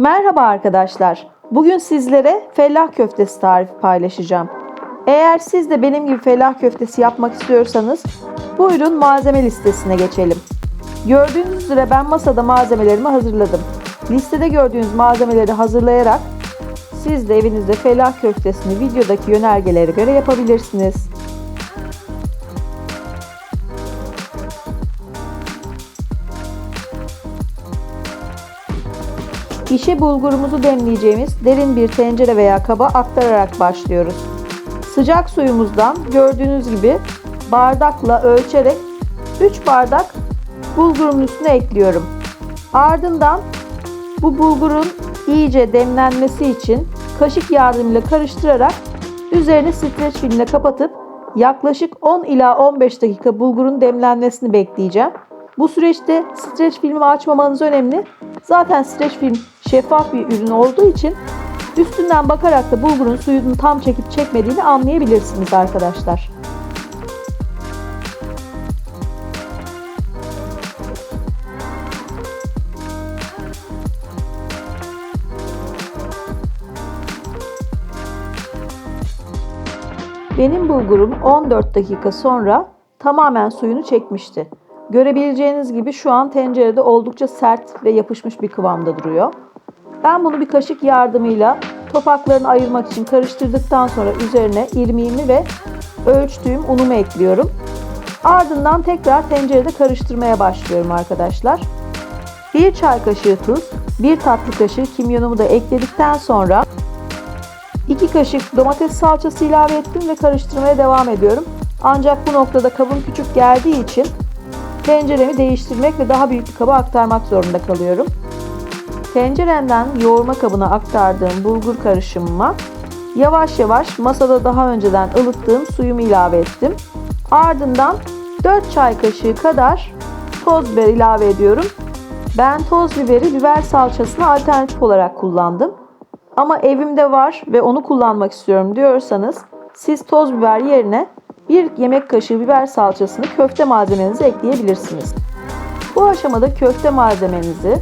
Merhaba arkadaşlar. Bugün sizlere fellah köftesi tarifi paylaşacağım. Eğer siz de benim gibi fellah köftesi yapmak istiyorsanız buyurun malzeme listesine geçelim. Gördüğünüz üzere ben masada malzemelerimi hazırladım. Listede gördüğünüz malzemeleri hazırlayarak siz de evinizde fellah köftesini videodaki yönergelere göre yapabilirsiniz. İşe bulgurumuzu demleyeceğimiz derin bir tencere veya kaba aktararak başlıyoruz. Sıcak suyumuzdan gördüğünüz gibi bardakla ölçerek 3 bardak bulgurumun üstüne ekliyorum. Ardından bu bulgurun iyice demlenmesi için kaşık yardımıyla karıştırarak üzerini streç filmle kapatıp yaklaşık 10 ila 15 dakika bulgurun demlenmesini bekleyeceğim. Bu süreçte streç filmi açmamanız önemli. Zaten streç film şeffaf bir ürün olduğu için üstünden bakarak da bulgurun suyunu tam çekip çekmediğini anlayabilirsiniz arkadaşlar. Benim bulgurum 14 dakika sonra tamamen suyunu çekmişti. Görebileceğiniz gibi şu an tencerede oldukça sert ve yapışmış bir kıvamda duruyor. Ben bunu bir kaşık yardımıyla topaklarını ayırmak için karıştırdıktan sonra üzerine irmiğimi ve ölçtüğüm unumu ekliyorum. Ardından tekrar tencerede karıştırmaya başlıyorum arkadaşlar. 1 çay kaşığı tuz, 1 tatlı kaşığı kimyonumu da ekledikten sonra 2 kaşık domates salçası ilave ettim ve karıştırmaya devam ediyorum. Ancak bu noktada kabım küçük geldiği için tenceremi değiştirmek ve daha büyük bir kaba aktarmak zorunda kalıyorum. Tenceremden yoğurma kabına aktardığım bulgur karışımıma yavaş yavaş masada daha önceden ılıttığım suyumu ilave ettim. Ardından 4 çay kaşığı kadar toz biber ilave ediyorum. Ben toz biberi biber salçasına alternatif olarak kullandım. Ama evimde var ve onu kullanmak istiyorum diyorsanız siz toz biber yerine bir yemek kaşığı biber salçasını köfte malzemenize ekleyebilirsiniz. Bu aşamada köfte malzemenizi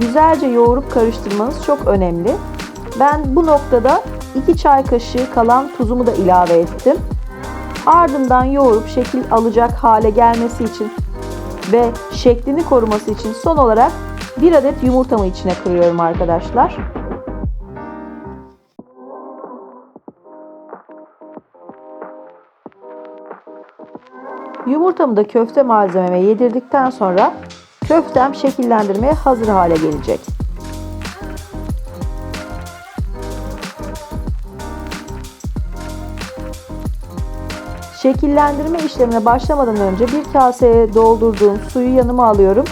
güzelce yoğurup karıştırmanız çok önemli. Ben bu noktada 2 çay kaşığı kalan tuzumu da ilave ettim. Ardından yoğurup şekil alacak hale gelmesi için ve şeklini koruması için son olarak bir adet yumurtamı içine kırıyorum arkadaşlar. Yumurtamı da köfte malzememe yedirdikten sonra köftem şekillendirmeye hazır hale gelecek. Şekillendirme işlemine başlamadan önce bir kaseye doldurduğum suyu yanıma alıyorum.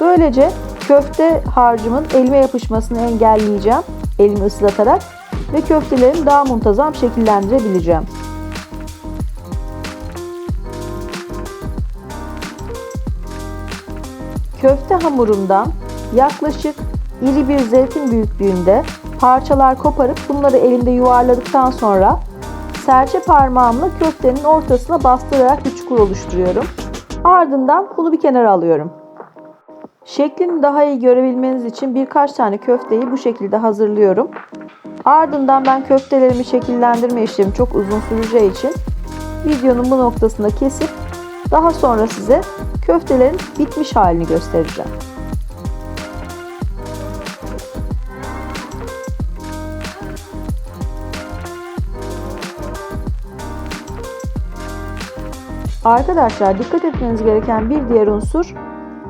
Böylece köfte harcımın elime yapışmasını engelleyeceğim elimi ıslatarak ve köftelerimi daha muntazam şekillendirebileceğim. Köfte hamurundan yaklaşık iri bir zeytin büyüklüğünde parçalar koparıp bunları elimde yuvarladıktan sonra serçe parmağımla köftenin ortasına bastırarak bir çukur oluşturuyorum. Ardından bunu bir kenara alıyorum. Şeklini daha iyi görebilmeniz için birkaç tane köfteyi bu şekilde hazırlıyorum. Ardından ben köftelerimi şekillendirme işlemi çok uzun süreceği için videonun bu noktasında kesip daha sonra size köftelerin bitmiş halini göstereceğim. Arkadaşlar dikkat etmeniz gereken bir diğer unsur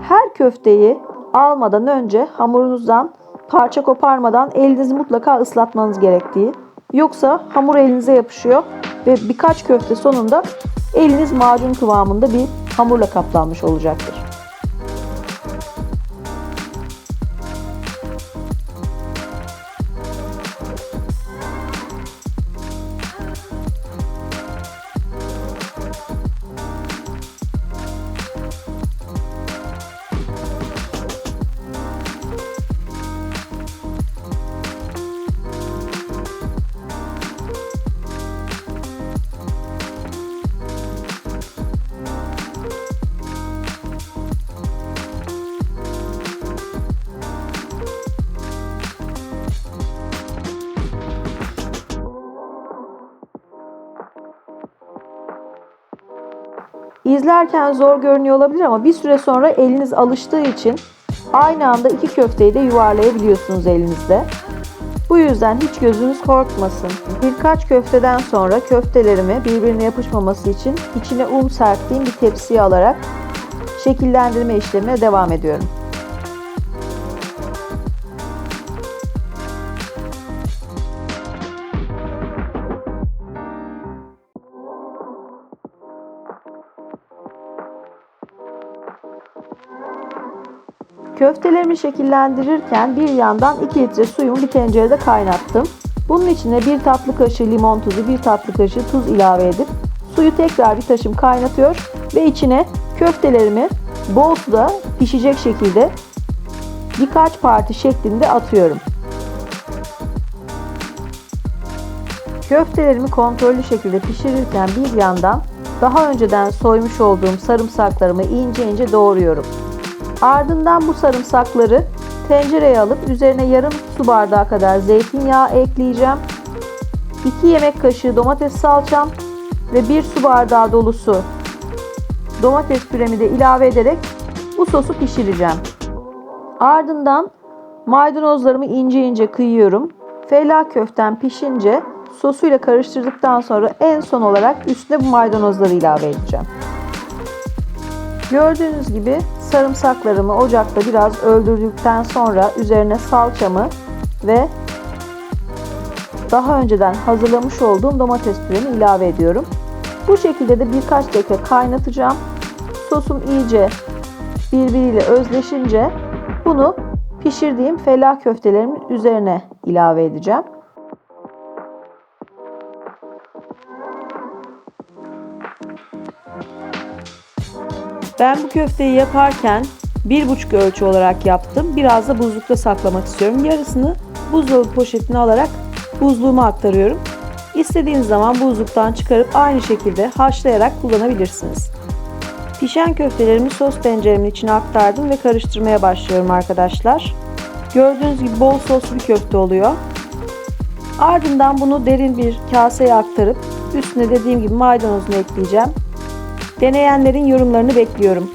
her köfteyi almadan önce hamurunuzdan parça koparmadan elinizi mutlaka ıslatmanız gerektiği. Yoksa hamur elinize yapışıyor ve birkaç köfte sonunda eliniz macun kıvamında bir hamurla kaplanmış olacaktır. İzlerken zor görünüyor olabilir ama bir süre sonra eliniz alıştığı için aynı anda iki köfteyi de yuvarlayabiliyorsunuz elinizde. Bu yüzden hiç gözünüz korkmasın. Birkaç köfteden sonra köftelerimi birbirine yapışmaması için içine un serptiğim bir tepsiye alarak şekillendirme işlemine devam ediyorum. Köftelerimi şekillendirirken bir yandan 2 litre suyumu bir tencerede kaynattım. Bunun içine bir tatlı kaşığı limon tuzu, bir tatlı kaşığı tuz ilave edip suyu tekrar bir taşım kaynatıyor ve içine köftelerimi bol suda pişecek şekilde birkaç parti şeklinde atıyorum. Köftelerimi kontrollü şekilde pişirirken bir yandan daha önceden soymuş olduğum sarımsaklarımı ince ince doğruyorum. Ardından bu sarımsakları tencereye alıp üzerine yarım su bardağı kadar zeytinyağı ekleyeceğim. 2 yemek kaşığı domates salçam ve 1 su bardağı dolusu domates püremi de ilave ederek bu sosu pişireceğim. Ardından maydanozlarımı ince ince kıyıyorum. Fellah köftem pişince sosuyla karıştırdıktan sonra en son olarak üstüne bu maydanozları ilave edeceğim. Gördüğünüz gibi sarımsaklarımı ocakta biraz öldürdükten sonra üzerine salçamı ve daha önceden hazırlamış olduğum domates püremi ilave ediyorum. Bu şekilde de birkaç dakika kaynatacağım. Sosum iyice birbiriyle özleşince bunu pişirdiğim fellah köftelerimin üzerine ilave edeceğim. Ben bu köfteyi yaparken bir buçuk ölçü olarak yaptım. Biraz da buzlukta saklamak istiyorum. Yarısını buzdolabı poşetine alarak buzluğuma aktarıyorum. İstediğiniz zaman buzluktan çıkarıp aynı şekilde haşlayarak kullanabilirsiniz. Pişen köftelerimi sos tenceremin içine aktardım ve karıştırmaya başlıyorum arkadaşlar. Gördüğünüz gibi bol soslu bir köfte oluyor. Ardından bunu derin bir kaseye aktarıp üstüne dediğim gibi maydanozunu ekleyeceğim. Deneyenlerin yorumlarını bekliyorum.